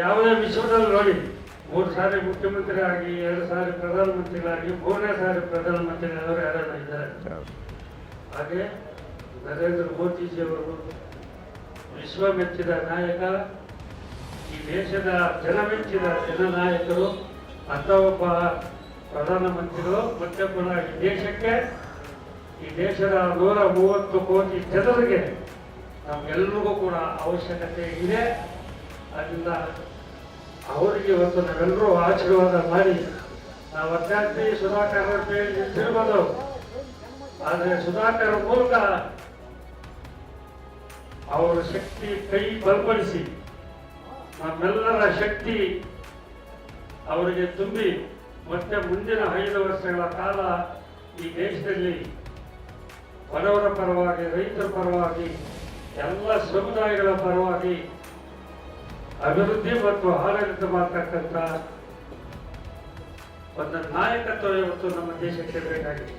ಯಾವುದೇ ವಿಶ್ವದಲ್ಲಿ ನೋಡಿ, ಮೂರು ಸಾರಿ ಮುಖ್ಯಮಂತ್ರಿ ಆಗಿ, ಎರಡು ಸಾರಿ ಪ್ರಧಾನಮಂತ್ರಿಗಳಾಗಿ ಮೂರನೇ ಸಾರಿ ಪ್ರಧಾನಮಂತ್ರಿಗಳವರು ಯಾರು ಇದ್ದಾರೆ? ಹಾಗೆ ನರೇಂದ್ರ ಮೋದಿಜಿಯವರು ವಿಶ್ವ ಮೆಚ್ಚಿದ ನಾಯಕ, ಈ ದೇಶದ ಜನ ಮೆಚ್ಚಿದ ಜನನಾಯಕರು ಅಂತ ಒಬ್ಬ ಪ್ರಧಾನಮಂತ್ರಿಗಳು ಮತ್ತೆ ಪುನಃ ಈ ದೇಶಕ್ಕೆ, ಈ ದೇಶದ ನೂರ ಮೂವತ್ತು ಕೋಟಿ ಜನರಿಗೆ ನಮ್ಗೆಲ್ರಿಗೂ ಕೂಡ ಅವಶ್ಯಕತೆ ಇದೆ. ಅದರಿಂದ ಅವರಿಗೆ ಇವತ್ತು ನಾವೆಲ್ಲರೂ ಆಶೀರ್ವಾದ ಮಾಡಿ, ನಾವು ಅಭ್ಯರ್ಥಿ ಸುಧಾಕರ್ ಅವರ ನಿಂತಿರ್ಬೋದು. ಆದರೆ ಸುಧಾಕರ್ ಮೂಲಕ ಅವರ ಶಕ್ತಿ ಕೈ ಬಲಪಡಿಸಿ, ನಮ್ಮೆಲ್ಲರ ಶಕ್ತಿ ಅವರಿಗೆ ತುಂಬಿ, ಮತ್ತೆ ಮುಂದಿನ ಐದು ವರ್ಷಗಳ ಕಾಲ ಈ ದೇಶದಲ್ಲಿ ಬಡವರ ಪರವಾಗಿ, ರೈತರ ಪರವಾಗಿ, ಎಲ್ಲ ಸಮುದಾಯಗಳ ಪರವಾಗಿ ಅಭಿವೃದ್ಧಿ ಮತ್ತು ಆಡಳಿತ ಮಾಡ್ತಕ್ಕಂಥ ಒಂದು ನಾಯಕತ್ವ ಇವತ್ತು ನಮ್ಮ ದೇಶಕ್ಕೆ ಬೇಕಾಗಿದೆ.